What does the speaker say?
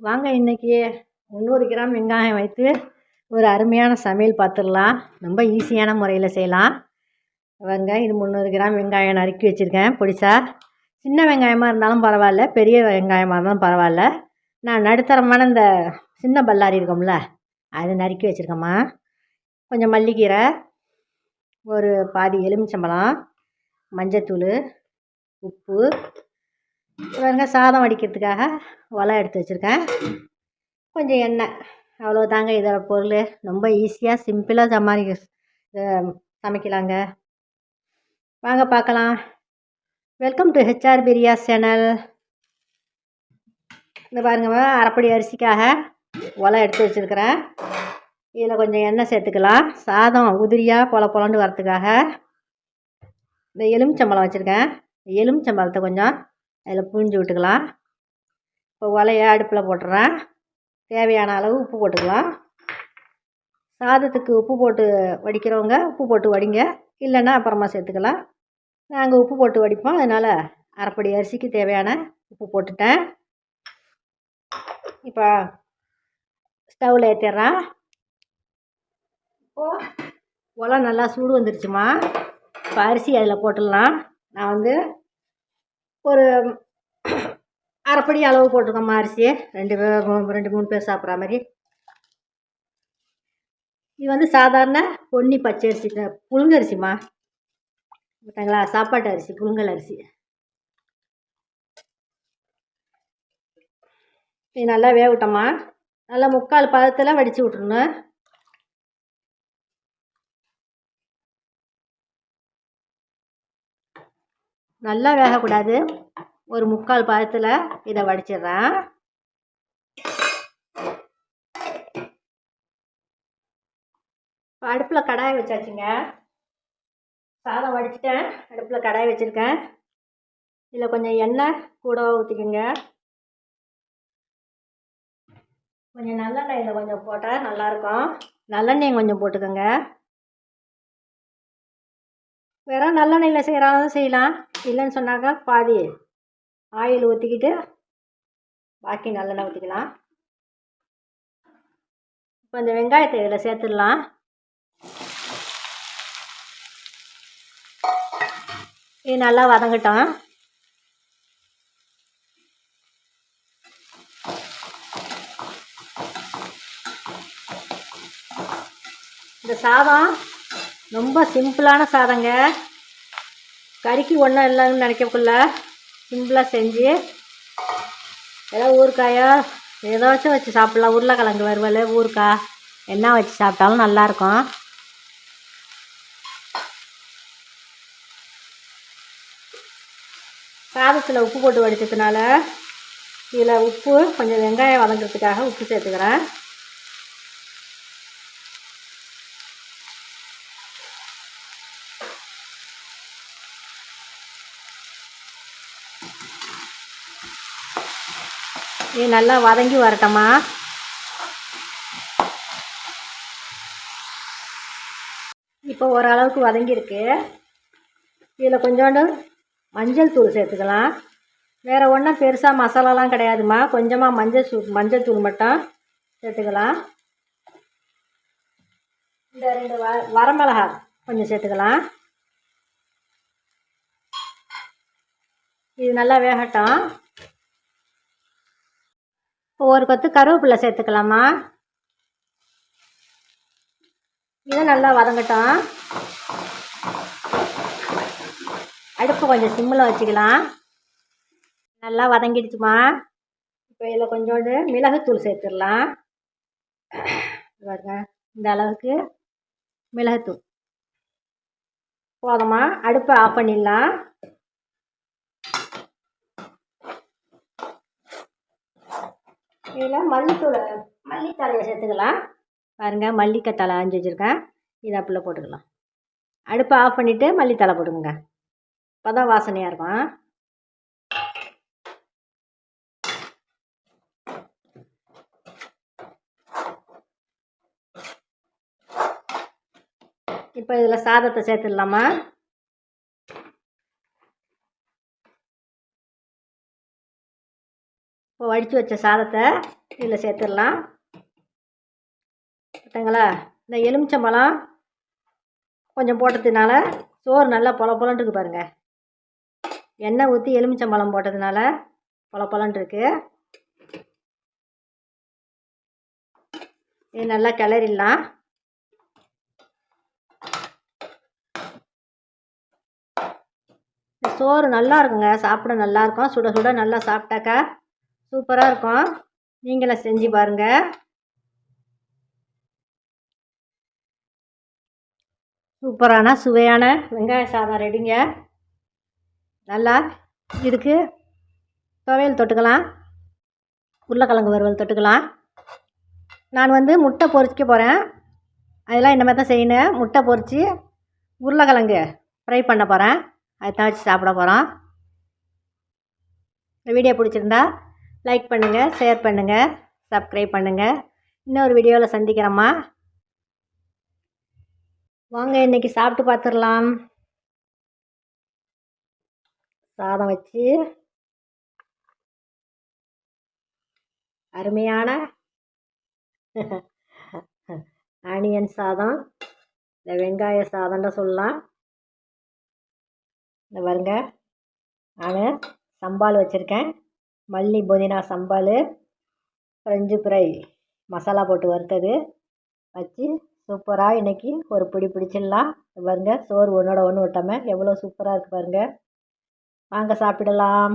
வாங்க இன்றைக்கி முந்நூறு கிராம் வெங்காயம் வைத்து ஒரு அருமையான சமையல் பார்த்துடலாம். ரொம்ப ஈஸியான முறையில் செய்யலாம். வாங்க இது முந்நூறு கிராம் வெங்காயம் நறுக்கி வச்சுருக்கேன் பொடிசா. சின்ன வெங்காயமாக இருந்தாலும் பரவாயில்ல பெரிய வெங்காயமாக இருந்தாலும் பரவாயில்ல. நான் நடுத்தரமான இந்த சின்ன பல்லாரி இருக்கும்ல அது நறுக்கி வச்சுருக்கேம்மா. கொஞ்சம் மல்லிக்கீரை ஒரு பாதி எலுமிச்சம்பழம் மஞ்சத்தூள் உப்பு பாருங்க சாதம் வடிக்கிறதுக்காக ஒலை எடுத்து வச்சுருக்கேன். கொஞ்சம் எண்ணெய் அவ்வளோதாங்க இதோட பொருள் ரொம்ப ஈஸியாக சிம்பிளாக சமாளிக்க சமைக்கலாங்க. வாங்க பார்க்கலாம். Welcome to HR Priya's channel இந்த பாருங்க அரைப்படி அரிசிக்காக ஒலை எடுத்து வச்சுருக்கிறேன். இதில் கொஞ்சம் எண்ணெய் சேர்த்துக்கலாம். சாதம் உதிரியாக பொல பொலண்டு வரத்துக்காக இந்த எலுமிச்சம்பழம் வச்சுருக்கேன். எலுமிச்சம்பழத்தை கொஞ்சம் அதில் புழிஞ்சு விட்டுக்கலாம். இப்போ ஒலையை அடுப்பில் போட்டுறேன். தேவையான அளவு உப்பு போட்டுக்கலாம். சாதத்துக்கு உப்பு போட்டு வடிக்கிறவங்க உப்பு போட்டு வடிங்க. இல்லைன்னா அப்புறமா சேர்த்துக்கலாம். நாங்கள் உப்பு போட்டு வடிப்போம். அதனால் அரைப்படி அரிசிக்கு தேவையான உப்பு போட்டுட்டேன். இப்போ ஸ்டவ்வில் ஏற்றிடுறேன் இப்போது உலம் நல்லா சூடு வந்துருச்சுமா. இப்போ அரிசி அதில் போட்டுடலாம். நான் வந்து ஒரு அரைப்படி அளவு போட்டிருக்கோம்மா அரிசி ரெண்டு பேர் ரெண்டு மூணு பேர் சாப்பிட்ற மாதிரி. இது வந்து சாதாரண பொன்னி பச்சை அரிசி புழுங்கரிசிம்மா ஓகேங்களா சாப்பாட்டு அரிசி புழுங்கல் அரிசி. இது நல்லா வேகட்டம்மா. நல்லா முக்கால் பதத்தில் வடித்து விட்ருணும் நல்லா வேகக்கூடாது. ஒரு முக்கால் பதத்தில் இதை வடிச்சிடுறேன் இப்போ அடுப்பில் கடாய் வச்சாச்சுங்க. சாதம் வடிச்சிட்டேன். அடுப்பில் கடாய் வச்சுருக்கேன். இதில் கொஞ்சம் எண்ணெய் கூட ஊற்றிக்கோங்க கொஞ்சம் நல்லெண்ணெய் இதில் கொஞ்சம் போட்டால் நல்லாயிருக்கும் நல்லெண்ணெய் கொஞ்சம் போட்டுக்கோங்க. வெறும் நல்லெண்ணெயில் செய்கிறாலும் செய்யலாம். இல்லைன்னு சொன்னாக்கா பாதி ஆயில் ஊற்றிக்கிட்டு பாக்கி நல்லெண்ணெய் ஊற்றிக்கலாம் இப்போ இந்த வெங்காயத்தை இதில் சேர்த்துடலாம். இது நல்லா வதங்கட்டும். இந்த சாதம் ரொம்ப சிம்பிளான சாதங்க. கறிக்கு ஒன்றும் இல்லைன்னு நினைக்கக்குள்ள சிம்பிளாக செஞ்சு ஏதோ ஊறுக்காயோ ஏதாச்சும் வச்சு சாப்பிட்லாம். உருளைக்கிழங்கு வறுவல் ஊறுக்காய் என்ன வச்சு சாப்பிட்டாலும் நல்லாயிருக்கும். சாதத்தில் உப்பு போட்டு வடித்ததுனால இதில் உப்பு கொஞ்சம் வெங்காயம் வதங்கிறதுக்காக உப்பு சேர்த்துக்கிறேன். இது நல்லா வதங்கி வரட்டம்மா. இப்போ ஓரளவுக்கு வதங்கியிருக்கு. இதில் கொஞ்சோண்டு மஞ்சள் தூள் சேர்த்துக்கலாம். வேறு ஒன்றும் பெருசாக மசாலாலாம் கிடையாதுமா கொஞ்சமாக மஞ்சள் சூ மஞ்சள் தூள் மட்டும் சேர்த்துக்கலாம். இந்த ரெண்டு வ வரமிளகா கொஞ்சம் சேர்த்துக்கலாம். இது நல்லா வேகட்டும். ஒரு கொத்து கருவேப்பிலை சேர்த்துக்கலாமா? இதை நல்லா வதங்கட்டும். அடுப்பு கொஞ்சம் சிம்மில் வச்சுக்கலாம். நல்லா வதங்கிடுச்சுமா? இப்போ இதில் கொஞ்சோண்டு மிளகுத்தூள் சேர்த்துடலாம். பாருங்க இந்த அளவுக்கு மிளகுத்தூள். போதுமா? அடுப்பை ஆஃப் பண்ணிடலாம். இதில் மல்லித்தூள் மல்லித்தலையை சேர்த்துக்கலாம். பாருங்கள் மல்லிக்கத்தலை அஞ்சு வச்சுருக்கேன். இதை அப்படில் போட்டுக்கலாம். அடுப்பை ஆஃப் பண்ணிவிட்டு மல்லித்தலை போட்டுக்கோங்க. அப்போ தான் வாசனையாக இருக்கும் இப்போ இதில் சாதத்தை சேர்த்துடலாமா? இப்போ வடித்து வச்ச சாதத்தை இதில் சேர்த்துடலாம். பார்த்தங்களா இந்த எலுமிச்சம்பழம் கொஞ்சம் போட்டதுனால சோறு நல்லா பொல பொலன்ட்டுருக்கு பாருங்கள் எண்ணெய் ஊற்றி எலுமிச்சம்பழம் போட்டதுனால பொல பொலன்ட்டுருக்கு இது நல்லா கிளறிடலாம். சோறு நல்லா இருக்குங்க. சாப்பிட நல்லாயிருக்கும் சுட சுட நல்லா சாப்பிட்டாக்கா சூப்பராக இருக்கும். நீங்களும் செஞ்சு பாருங்கள் சூப்பரான சுவையான வெங்காய சாதம் ரெடிங்க. நல்லா இதுக்கு துவையல் தொட்டுக்கலாம். உருளைக்கிழங்கு வறுவல் தொட்டுக்கலாம். நான் வந்து முட்டை பொறிச்சிக்க போகிறேன் அதெல்லாம் இந்த மாதிரி தான் செய்யணும். முட்டை பொரித்து உருளைக்கிழங்கு ஃப்ரை பண்ண போகிறேன் அதை தான் வச்சு சாப்பிட போகிறோம் வீடியோ பிடிச்சிருந்தா லைக் பண்ணுங்கள் ஷேர் பண்ணுங்கள் சப்ஸ்கிரைப் பண்ணுங்கள் இன்னொரு வீடியோவில் சந்திக்கிறேம்மா. வாங்க இன்னைக்கு சாப்பிட்டு பார்த்துடலாம் சாதம் வச்சு. அருமையான ஆனியன் சாதம். இந்த வெங்காய சாதம்னு சொல்லலாம். இந்த பாருங்க. நான் சம்பால் வச்சுருக்கேன். மல்லி புதினா சம்பால் ஃப்ரெஞ்சு ஃப்ரை மசாலா போட்டு வறுத்தது. வச்சு சூப்பராக இன்றைக்கி ஒரு பிடி பிடிச்சிடலாம். பாருங்கள் சோறு ஒன்றோட ஒன்று விட்டாமல் எவ்வளோ சூப்பராக இருக்குது பாருங்கள் வாங்க சாப்பிடலாம்.